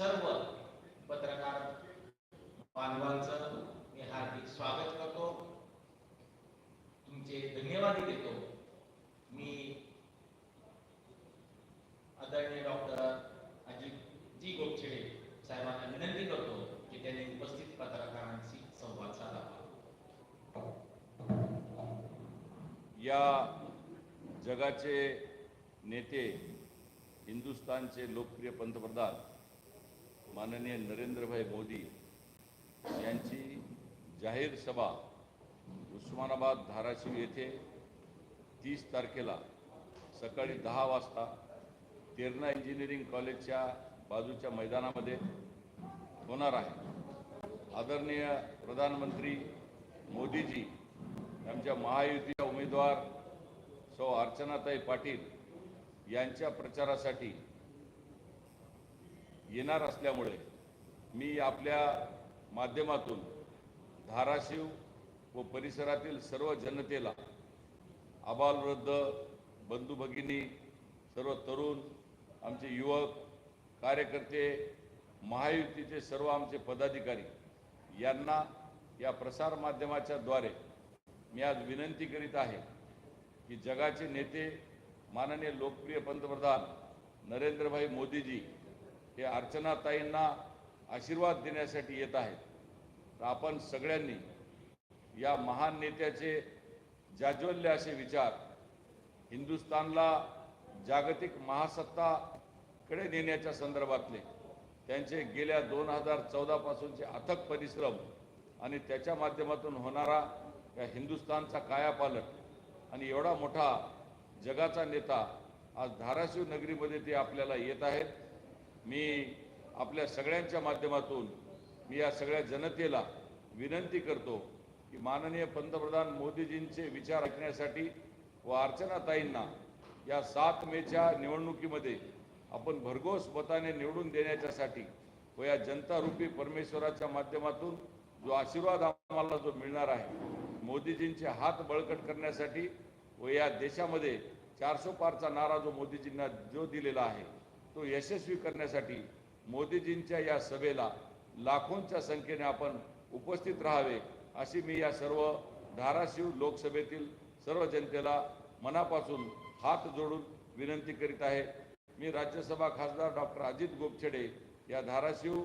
सर्व पत्रकार बांधवांचं मी हार्दिक स्वागत करतो. तुमचे धन्यवाद देतो. मी आदरणीय डॉक्टर अजित जी गोपछेडे साहेबांना विनंती करतो की त्यांनी उपस्थित पत्रकारांशी संवाद साधावा या जगाचे नेते हिंदुस्थानचे लोकप्रिय पंतप्रधान माननीय नरेंद्रभाई मोदी यांची जाहीर सभा उस्मानाबाद धाराशिव येथे तीस तारखेला सकाळी दहा वाजता तेरणा इंजिनिअरिंग कॉलेजच्या बाजूच्या मैदानामध्ये होणार आहे. आदरणीय प्रधानमंत्री मोदीजी आमच्या महायुतीच्या उमेदवार सौ अर्चनाताई पाटील यांच्या प्रचारासाठी येणार असल्यामुळे मी आपल्या माध्यमातून धाराशिव व परिसरातील सर्व जनतेला आबालवृद्ध बंधू भगिनी सर्व तरुण आमचे युवक कार्यकर्ते महायुतीचे सर्व आमचे पदाधिकारी यांना या प्रसारमाध्यमाच्या द्वारे मी आज विनंती करीत आहे की जगाचे नेते माननीय लोकप्रिय पंतप्रधान नरेंद्रभाई मोदीजी हे अर्चनाताईंना आशीर्वाद देण्यासाठी येत आहेत. तर आपण सगळ्यांनी या महान नेत्याचे जाज्वल्य असे विचार हिंदुस्थानला जागतिक महासत्ताकडे नेण्याच्या संदर्भातले त्यांचे गेल्या दोन हजार चौदापासूनचे अथक परिश्रम आणि त्याच्या माध्यमातून होणारा या हिंदुस्थानचा कायापालट आणि एवढा मोठा जगाचा नेता आज धाराशिव नगरीमध्ये ते आपल्याला येत आहेत. मी आपल्या सगळ्यांच्या माध्यमातून मी या सगळ्या जनतेला विनंती करतो की माननीय पंतप्रधान मोदीजींचे विचार ऐकण्यासाठी व अर्चनाताईंना या सात मेच्या निवडणुकीमध्ये आपण भरघोस मताने निवडून देण्याच्यासाठी व या जनतारूपी परमेश्वराच्या माध्यमातून जो आशीर्वाद आम्हाला जो मिळणार आहे मोदीजींचे हात बळकट करण्यासाठी व या देशामध्ये चारसो पारचा नारा जो मोदीजींना जो दिलेला आहे तो यशस्वी करण्यासाठी मोदीजींच्या या सभेला लाखोंच्या संख्येने आपण उपस्थित राहावे अशी मी या सर्व धाराशिव लोकसभेतील सर्व जनतेला मनापासून हात जोडून विनंती करीत आहे. मी राज्यसभा खासदार डॉक्टर अजित गोपछेडे या धाराशिव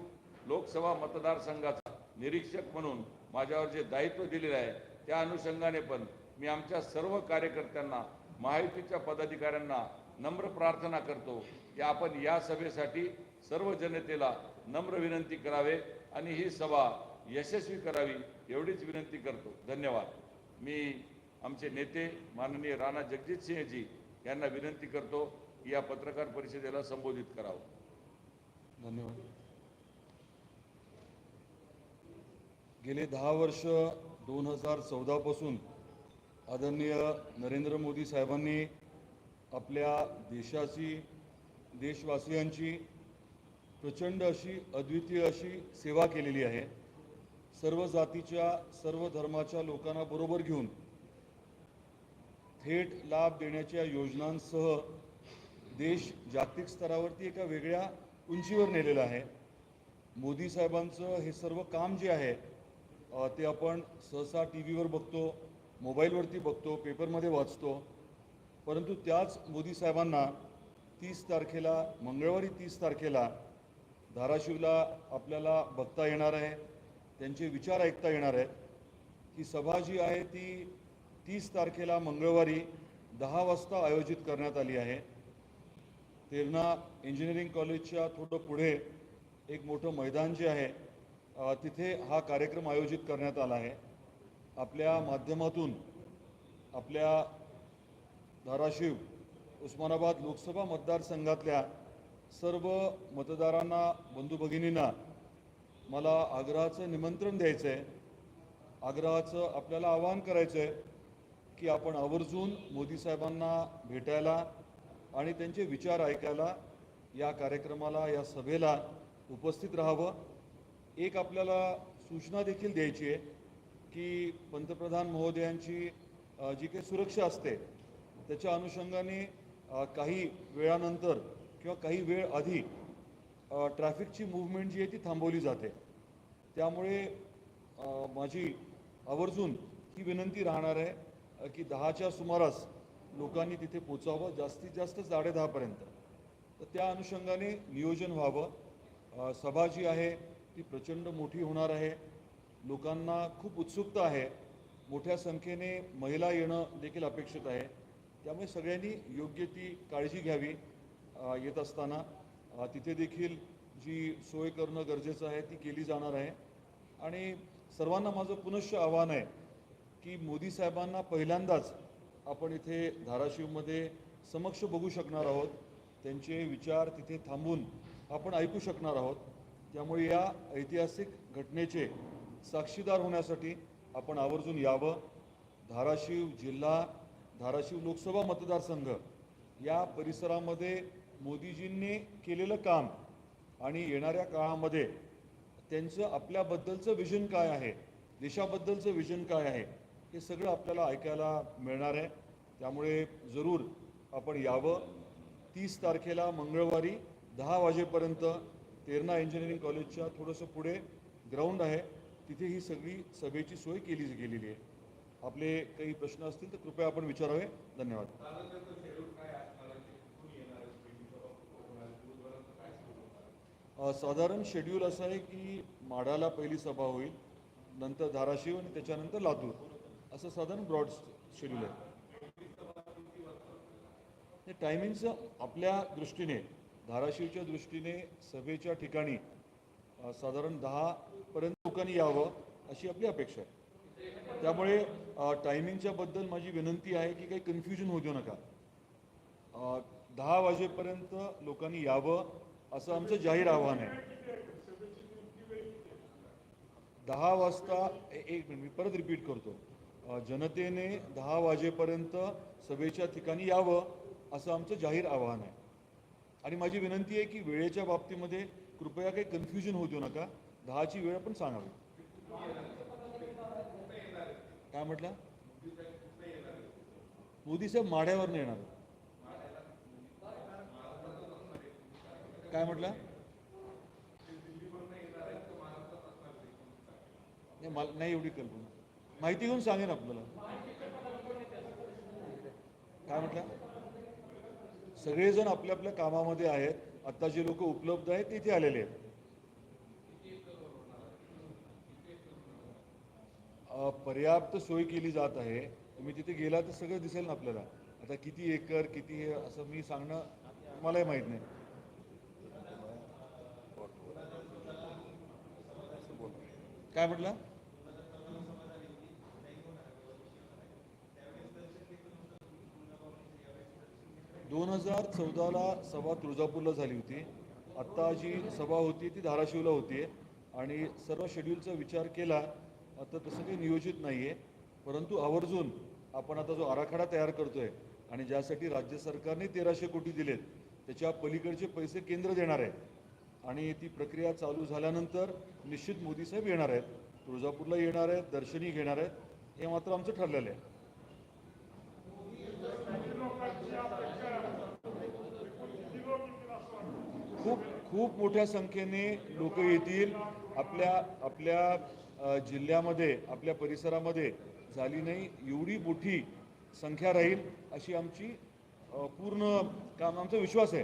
लोकसभा मतदारसंघाचा निरीक्षक म्हणून माझ्यावर जे दायित्व दिलेलं आहे त्या अनुषंगाने पण मी आमच्या सर्व कार्यकर्त्यांना महायुतीच्या पदाधिकाऱ्यांना नम्र प्रार्थना करतो की आपण या सभेसाठी सर्व जनतेला नम्र विनंती करावे आणि ही सभा यशस्वी करावी एवढीच विनंती करतो. धन्यवाद. मी आमचे नेते माननीय राणा जगजितसिंहजी यांना विनंती करतो की या पत्रकार परिषदेला संबोधित करावं. धन्यवाद. गेले दहा वर्ष दोन हजार चौदापासून आदरणीय नरेंद्र मोदी साहेबांनी आपल्या देशाची देशवासियांची प्रचंड अशी अद्वितीय अशी सेवा केलेली आहे. सर्व जातीच्या सर्व धर्माच्या लोकांना बरोबर घेऊन थेट लाभ देण्याच्या योजनांसह देश जागतिक स्तरावरती एका वेगळ्या उंचीवर नेलेला आहे. मोदी साहेबांचं हे सर्व काम जे आहे ते आपण सहसा टी व्हीवर बघतो मोबाईलवरती बघतो पेपरमध्ये वाचतो. परंतु त्याच मोदी साहेबांना तीस तारखेला मंगळवारी तीस तारखेला धाराशिवला आपल्याला बघता येणार आहे त्यांचे विचार ऐकता येणार आहेत ही सभा जी आहे ती तीस तारखेला मंगळवारी दहा वाजता आयोजित करण्यात आली आहे. तेरणा इंजिनिअरिंग कॉलेजच्या थोडं पुढे एक मोठं मैदान जे आहे तिथे हा कार्यक्रम आयोजित करण्यात आला आहे. आपल्या माध्यमातून आपल्या धाराशिव उस्मानाबाद लोकसभा मतदारसंघातल्या सर्व मतदारांना बंधू भगिनींना मला आग्रहाचं निमंत्रण द्यायचं आहे आग्रहाचं आपल्याला आवाहन करायचं आहे की आपण आवर्जून मोदी साहेबांना भेटायला आणि त्यांचे विचार ऐकायला या कार्यक्रमाला या सभेला उपस्थित राहावं. एक आपल्याला सूचना देखील द्यायची आहे की पंतप्रधान महोदयांची जी काही सुरक्षा असते त्याच्या अनुषंगाने काही वेळानंतर किंवा काही वेळ आधी ट्रॅफिकची मूवमेंट जी आहे ती थांबवली जाते. त्यामुळे माझी आवर्जून ही विनंती राहणार आहे की दहाच्या सुमारास लोकांनी तिथे पोचावं जास्तीत जास्त साडेदहापर्यंत तर त्या अनुषंगाने नियोजन व्हावं. सभा जी आहे ती प्रचंड मोठी होणार आहे. लोकांना खूप उत्सुकता आहे. मोठ्या संख्येने महिला येणं देखील अपेक्षित आहे. त्यामुळे सगळ्यांनी योग्य ती काळजी घ्यावी येत असताना. तिथे देखील जी सोय करणं गरजेचं आहे ती केली जाणार आहे. आणि सर्वांना माझं पुनश्च आव्हान आहे की मोदी साहेबांना पहिल्यांदाच आपण इथे धाराशिवमध्ये समक्ष बघू शकणार आहोत. त्यांचे विचार तिथे थांबून आपण ऐकू शकणार आहोत. त्यामुळे या ऐतिहासिक घटनेचे साक्षीदार होण्यासाठी आपण आवर्जून यावं. धाराशिव जिल्हा धाराशिव लोकसभा मतदारसंघ या परिसरामध्ये मोदीजींनी केलेलं काम आणि येणाऱ्या काळामध्ये त्यांचं आपल्याबद्दलचं विजन काय आहे देशाबद्दलचं विजन काय आहे हे सगळं आपल्याला ऐकायला मिळणार आहे. त्यामुळे जरूर आपण यावं. तीस तारखेला मंगळवारी दहा वाजेपर्यंत तेरणा इंजिनिअरिंग कॉलेजच्या थोडंसं पुढे ग्राउंड आहे. तिथे ही सगळी सभेची सोय केली गेलेली आहे. आपले काही प्रश्न असतील तर कृपया आपण विचारावे. धन्यवाद. साधारण शेड्यूल असं आहे की माडाला पहिली सभा होईल नंतर धाराशिव आणि त्याच्यानंतर लातूर. असं साधारण ब्रॉड शेड्यूल आहे. हे टायमिंगचं आपल्या दृष्टीने धाराशिवच्या दृष्टीने सभेच्या ठिकाणी साधारण दहापर्यंत लोकांनी यावं अशी आपली अपेक्षा आहे. त्यामुळे अ, टायमिंगच्या बद्दल माझी विनंती आहे की काही कन्फ्युजन होऊ देऊ नका. दहा वाजेपर्यंत लोकांनी यावं असं आमचं जाहीर आव्हान आहे. दहा वाजता एक मिनिट मी परत रिपीट करतो. जनतेने दहा वाजेपर्यंत सभेच्या ठिकाणी यावं असं आमचं जाहीर आव्हान आहे. आणि माझी विनंती आहे की वेळेच्या बाबतीमध्ये कृपया काही कन्फ्युजन होऊ देऊ नका. दहाची वेळ पण सांगावी. काय म्हटलं? मोदी साहेब माढ्यावर येणार. काय म्हटलं? नाही मला नाही एवढी कल्पना. माहिती घेऊन सांगेन आपल्याला. काय म्हटलं? सगळेजण आपल्या आपल्या कामामध्ये आहेत. आता जे लोक उपलब्ध आहेत तिथे आलेले आहेत. पर्याप्त सोय केली जात आहे. तुम्ही तिथे गेला तर सगळं दिसेल ना आपल्याला. आता किती एकर किती हे असं मी सांगणं मलाही माहीत नाही. काय म्हटलं? दोन हजार चौदाला सभा तुळजापूरला झाली होती. आत्ता जी सभा होती ती धाराशिवला होती. आणि सर्व शेड्यूलचा विचार केला आता तसं काही नियोजित नाही आहे परंतु आवर्जून आपण आता जो आराखडा तयार करतोय आणि ज्यासाठी राज्य सरकारने तेराशे कोटी दिलेत त्याच्या पलीकडचे पैसे केंद्र देणार आहे. आणि ती प्रक्रिया चालू झाल्यानंतर निश्चित मोदी साहेब येणार आहेत. तुळजापूरला येणार आहेत दर्शनी घेणार आहेत हे मात्र आमचं ठरलेलं आहे. खूप खूप मोठ्या संख्येने लोक येतील. आपल्या आपल्या जिल्ह्यामध्ये आपल्या परिसरामध्ये झाली नाही एवढी मोठी संख्या राहील अशी आमची पूर्ण काम आमचा विश्वास आहे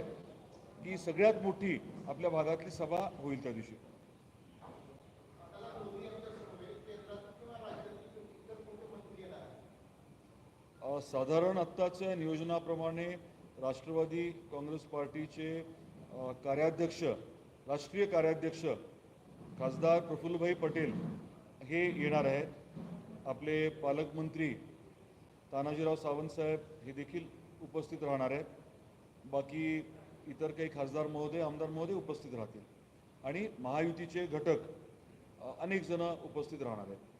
की सगळ्यात मोठी आपल्या भागातली सभा होईल त्या दिवशी. साधारण आत्ताच्या नियोजनाप्रमाणे राष्ट्रवादी काँग्रेस पार्टीचे कार्याध्यक्ष राष्ट्रीय कार्याध्यक्ष खासदार प्रफुल्लभाई पटेल हे येणार आहेत. आपले पालकमंत्री तानाजीराव सावंत साहेब हे देखील उपस्थित राहणार आहेत. बाकी इतर काही खासदार महोदय आमदार महोदय उपस्थित राहतील. आणि महायुतीचे घटक अनेक जण उपस्थित राहणार आहेत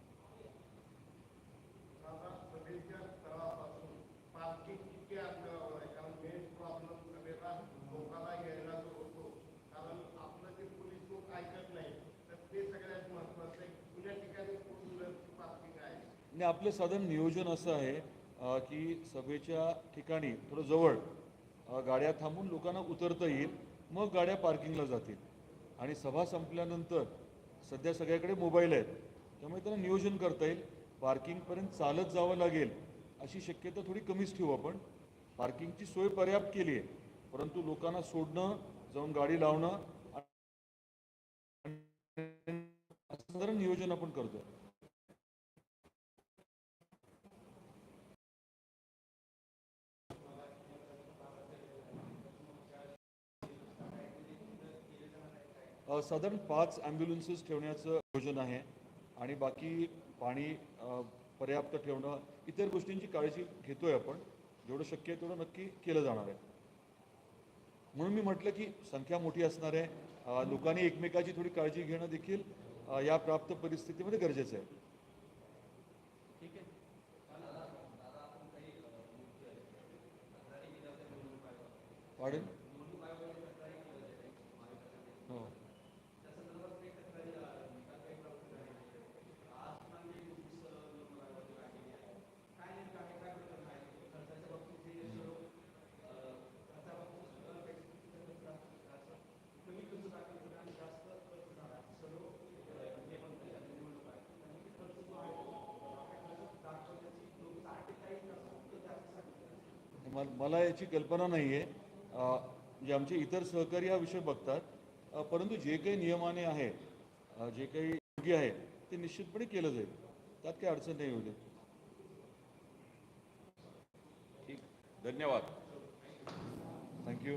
पार्किंग किती आपल्यावर आहे कारण मेन प्रॉब्लेम सगळ्याला लोकांना यायला जो होतो कारण आपलं ते पोलीस लोक ऐकत नाही तर ते सगळ्यात महत्वाचं आहे पुण्या ठिकाणी फोर व्हीलरची पार्किंग आहे आणि आपलं साधारण नियोजन असं आहे की सभेच्या ठिकाणी थोडं जवळ गाड्या थांबून लोकांना उतरता येईल मग गाड्या पार्किंगला जातील. आणि सभा संपल्यानंतर सध्या सगळ्याकडे मोबाईल आहेत त्यामुळे त्यांना नियोजन करता येईल. पार्किंगपर्यंत चालत जावं लागेल अशी शक्यता थोडी कमीच ठेवू आपण. पार्किंगची सोय पर्याप्त केली आहे परंतु लोकांना सोडणं जाऊन गाडी लावणं असं नियोजन आपण करतो साधारण पाच ॲम्ब्युलन्सेस ठेवण्याचं नियोजन आहे आणि बाकी पाणी पर्याप्त ठेवणं इतर गोष्टींची काळजी घेतोय आपण. जेवढं शक्य आहे तेवढं नक्की केलं जाणार आहे. म्हणून मी म्हटलं की संख्या मोठी असणार आहे. लोकांनी एकमेकाची थोडी काळजी घेणं देखील या प्राप्त परिस्थितीमध्ये गरजेचं आहे. पाडेल हो मल- याची कल्पना नाही आहे म्हणजे आमचे इतर सहकारी हा विषय बघतात. परंतु जे काही नियमाने आहे जे काही योग्य आहे ते निश्चितपणे केलं जाईल. त्यात काही अडचण नाही देत. ठीक. धन्यवाद. थँक्यू